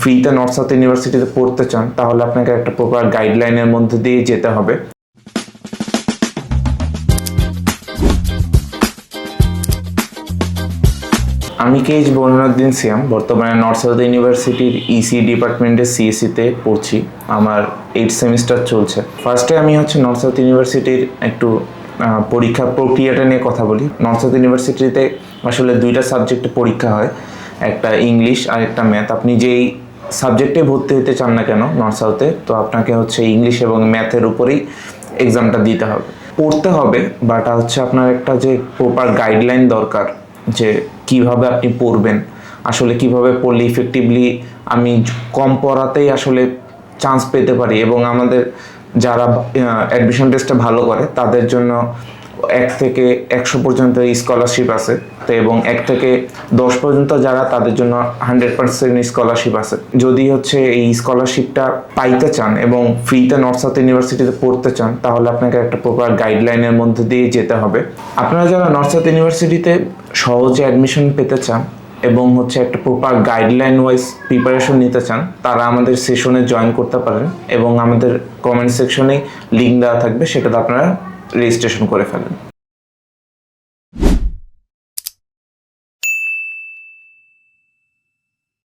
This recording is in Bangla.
ফ্রিতে নর্থ সাউথ ইউনিভার্সিটিতে পড়তে চান, তাহলে আপনাকে একটা প্রপার গাইডলাইনের মধ্যে দিয়ে যেতে হবে। আমি কেজ বরুণুদ্দিন সিয়াম, বর্তমানে নর্থ সাউথ ইউনিভার্সিটির ইসি ডিপার্টমেন্টের সিএসসিতে পড়ছি। আমার এইট সেমিস্টার চলছে। ফার্স্টে আমি হচ্ছে নর্থ সাউথ ইউনিভার্সিটির একটু পরীক্ষা প্রক্রিয়াটা নিয়ে কথা বলি। নর্থ সাউথ ইউনিভার্সিটিতে আসলে দুইটা সাবজেক্টে পরীক্ষা হয়, একটা ইংলিশ আর একটা ম্যাথ আপনি যেই সাবজেক্টে ভর্তি হতে চান না কেন নর্থ সাউথে তো আপনাকে হচ্ছে ইংলিশ এবং ম্যাথের উপরেই এক্সামটা দিতে হবে। পড়তে হবে বাট হচ্ছে আপনার একটা যে প্রপার গাইডলাইন দরকার যে কীভাবে আপনি পড়বেন। আসলে কীভাবে পড়লে ইফেক্টিভলি আমি কম পড়াতেই আসলে চান্স পেতে পারি এবং আমাদের যারা অ্যাডমিশন টেস্টে ভালো করে, তাদের জন্য এক থেকে একশো পর্যন্ত স্কলারশিপ আছে। তো এবং এক থেকে দশ পর্যন্ত যারা তাদের জন্য হান্ড্রেড পার্সেন্ট স্কলারশিপ আছে। যদি হচ্ছে এই স্কলারশিপটা পাইতে চান এবং ফ্রিতে নর্থ সাউথ ইউনিভার্সিটিতে পড়তে চান, তাহলে আপনাকে একটা প্রপার গাইডলাইনের মধ্যে দিয়ে যেতে হবে। আপনারা যারা নর্থ সাউথ ইউনিভার্সিটিতে সহজে অ্যাডমিশন পেতে চান এবং হচ্ছে একটা প্রপার গাইডলাইন ওয়াইজ প্রিপারেশন নিতে চান, তারা আমাদের সেশনে জয়েন করতে পারেন এবং আমাদের কমেন্ট সেকশনে লিঙ্ক দেওয়া থাকবে, সেটাতে আপনারা রেজিস্ট্রেশন করে ফেলেন।